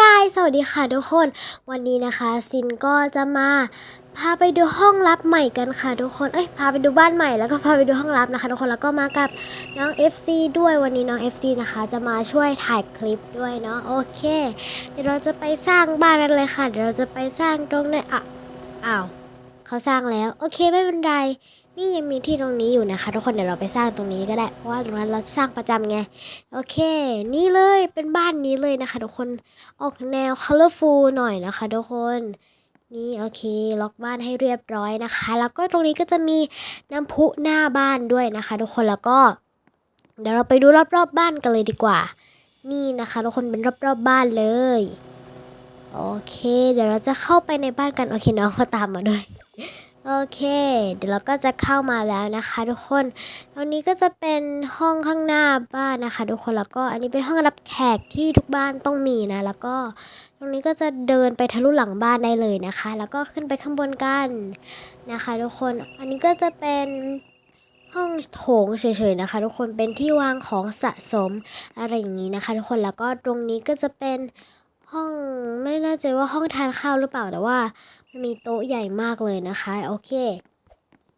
กายสวัสดีค่ะทุกคน วันนี้นะคะซินก็จะมาพาไปดูห้องลับใหม่กันค่ะทุกคน เอ้ยพาไปดูบ้านใหม่แล้วก็พาไปดูห้องลับนะคะทุกคนแล้วก็มากับน้อง FC ด้วยวันนี้น้อง FC นะคะ จะมาช่วยถ่ายคลิปด้วยเนาะโอเค เดี๋ยวเราจะไปสร้างบ้านกันเลยค่ะ เดี๋ยวเราจะไปสร้างตรงไหนอะอ้าวเขาสร้างแล้ว โอเคไม่เป็นไร นี่ยังมีที่ตรงนี้อยู่นะคะ ทุกคนเดี๋ยวเราไปสร้างตรงนี้ก็ได้เพราะว่าตรงนั้นเราสร้างประจำไงโอเค นี่เลยเป็นบ้านนี้เลยนะคะ ทุกคนออกแนว colorful หน่อยนะคะ ทุกคนนี่โอเค ล็อกบ้านให้เรียบร้อยนะคะ แล้วก็ตรงนี้ก็จะมีน้ำพุหน้าบ้านด้วยนะคะ ทุกคนแล้วก็ เดี๋ยวเราไปดูรอบๆบบ้านกันเลยดีกว่า นี่นะคะ ทุกคนเป็นรอบๆบบ้านเลย โอเค เดี๋ยวเราจะเข้าไปในบ้านกันโอเคน้องเขาตามมาด้วย โอเค เดี๋ยวเราก็จะเข้ามาแล้วนะคะ ทุกคน ตรงนี้ก็จะเป็นห้องข้างหน้าบ้านนะคะ ทุกคน แล้วก็อันนี้เป็นห้องรับแขกที่ทุกบ้านต้องมีนะ แล้วก็ตรงนี้ก็จะเดินไปทะลุหลังบ้านได้เลยนะคะ แล้วก็ขึ้นไปข้างบนกันนะคะ ทุกคน อันนี้ก็จะเป็นห้องโถงเฉยๆนะคะ ทุกคน เป็นที่วางของสะสมอะไรอย่างนี้นะคะ ทุกคน แล้วก็ตรงนี้ก็จะเป็น ห้องไม่แน่ใจว่าห้องทานข้าวหรือเปล่าแต่ว่ามันมีโต๊ะใหญ่มากเลยนะคะ โอเค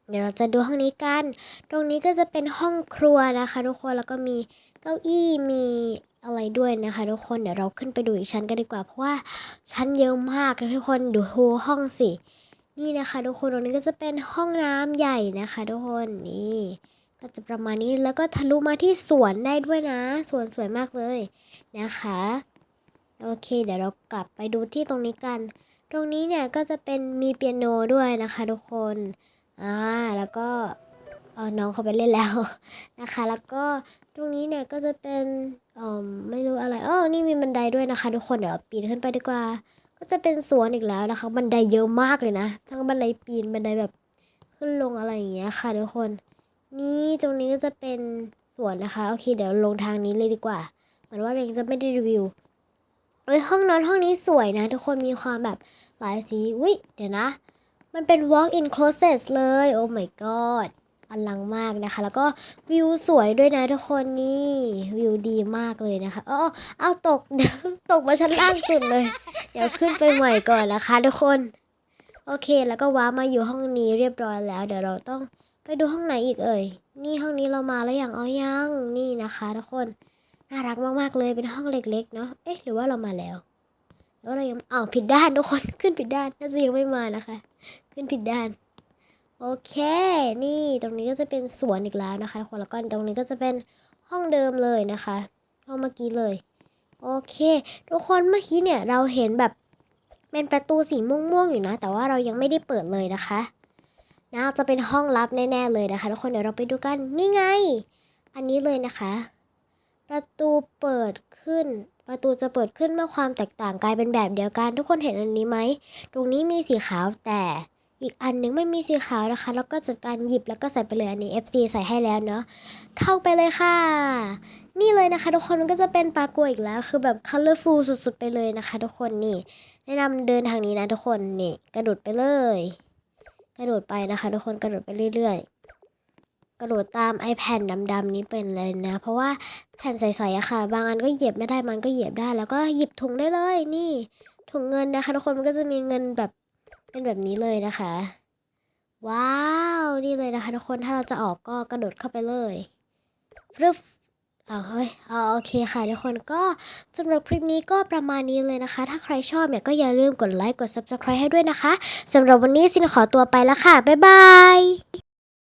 เดี๋ยวเราจะดูห้องนี้กัน ตรงนี้ก็จะเป็นห้องครัวนะคะทุกคนแล้วก็มีเก้าอี้มีอะไรด้วยนะคะ ทุกคนเดี๋ยวเราขึ้นไปดูอีกชั้นกันดีกว่า เพราะว่าชั้นเยอะมากนะทุกคนดูห้องสินี่นะคะทุกคนตรงนี้ก็จะเป็นห้องน้ำใหญ่นะคะ ทุกคนนี่ก็จะประมาณนี้แล้วก็ทะลุมาที่สวนได้ด้วยนะสวนสวยมากเลยนะคะ โอเค เดี๋ยวเรากลับไปดูที่ตรงนี้กัน ตรงนี้เนี่ยก็จะเป็นมีเปียโนด้วยนะคะทุกคนอ่าแล้วก็ออน้องเขาไปเล่นแล้วนะคะ แล้วก็ตรงนี้เนี่ยก็จะเป็นเออไม่รู้อะไรอ๋อนี่มีบันไดด้วยนะคะ ทุกคนเดี๋ยวปีนขึ้นไปดีกว่า ก็จะเป็นสวนอีกแล้วนะคะ บันไดเยอะมากเลยนะ ทั้งบันไดปีนบันไดแบบขึ้นลงอะไรอย่างเงี้ยค่ะ ทุกคน นี่ตรงนี้ก็จะเป็นสวนนะคะโอเคเดี๋ยวลงทางนี้เลยดีกว่า เหมือนว่าเรงจะไม่ได้รีวิว เอ้ยห้องนอนห้องนี้สวยนะ ทุกคนมีความแบบหลายสีวิเดี๋ยวนะ มันเป็น walk in closet เลย โอ้ my god อลังมากนะคะ แล้วก็วิวสวยด้วยนะทุกคนนี่วิวดีมากเลยนะคะอ๋อเอาตกตกมาชั้นล่างสุดเลย เดี๋ยวขึ้นไปใหม่ก่อนนะคะ ทุกคน โอเคแล้วก็ว้ามาอยู่ห้องนี้เรียบร้อยแล้ว เดี๋ยวเราต้องไปดูห้องไหนอีกเอ่ย นี่ห้องนี้เรามาแล้วอย่างอ๋อยังนี่นะคะ ทุกคน น่ารักมากๆเลยเป็นห้องเล็ก ๆ เนาะเอ๊ะหรือว่าเรามาแล้ว แล้วเรายังอ้าวผิดด้านทุกคนขึ้นผิดด้านน่าจะยังไม่มานะคะ ขึ้นผิดด้าน โอเค นี่ตรงนี้ก็จะเป็นสวนอีกแล้วนะคะทุกคนแล้วก็ตรงนี้ก็จะเป็นห้องเดิมเลยนะคะห้องเมื่อกี้เลย โอเค ทุกคนเมื่อกี้เนี่ยเราเห็นแบบเป็นประตูสีม่วงๆอยู่นะ แต่ว่าเรายังไม่ได้เปิดเลยนะคะน่าจะเป็นห้องลับแน่ๆเลยนะคะทุกคนเดี๋ยวเราไปดูกันนี่ไง อันนี้เลยนะคะ ประตูเปิดขึ้น ประตูจะเปิดขึ้นเมื่อความแตกต่างกลายเป็นแบบเดียวกัน ทุกคนเห็นอันนี้ไหม ตรงนี้มีสีขาวแต่อีกอันนึงไม่มีสีขาวนะคะ แล้วก็จัดการหยิบแล้วก็ใส่ไปเลยอันนี้ FC ใส่ให้แล้วเนาะเข้าไปเลยค่ะ นี่เลยนะคะ ทุกคนมันก็จะเป็นปลากัวอีกแล้ว คือแบบ colorful สุดๆ ไปเลยนะคะ ทุกคนนี่ แนะนำเดินทางนี้นะทุกคนนี่ กระโดดไปเลย กระโดดไปนะคะ ทุกคนกระโดดไปเรื่อยๆ กระโดดตามไอแผ่นดำๆนี้เป็นเลยนะ เพราะว่าแผ่นใสๆอะค่ะ บางอันก็เหยียบไม่ได้มันก็เหยียบได้ แล้วก็หยิบถุงได้เลยนี่ ถุงเงินนะคะทุกคนมันก็จะมีเงินแบบเป็นแบบนี้เลยนะคะ ว้าวนี่เลยนะคะทุกคนถ้าเราจะออกก็กระโดดเข้าไปเลยฟรึบเอาเฮ้ยเอาโอเคค่ะทุกคนก็สำหรับคลิปนี้ก็ประมาณนี้เลยนะคะ ถ้าใครชอบเนี่ยก็อย่าลืมกดไลค์กด subscribe ให้ด้วยนะคะสำหรับวันนี้ซินขอตัวไปแล้วค่ะ บ๊ายบาย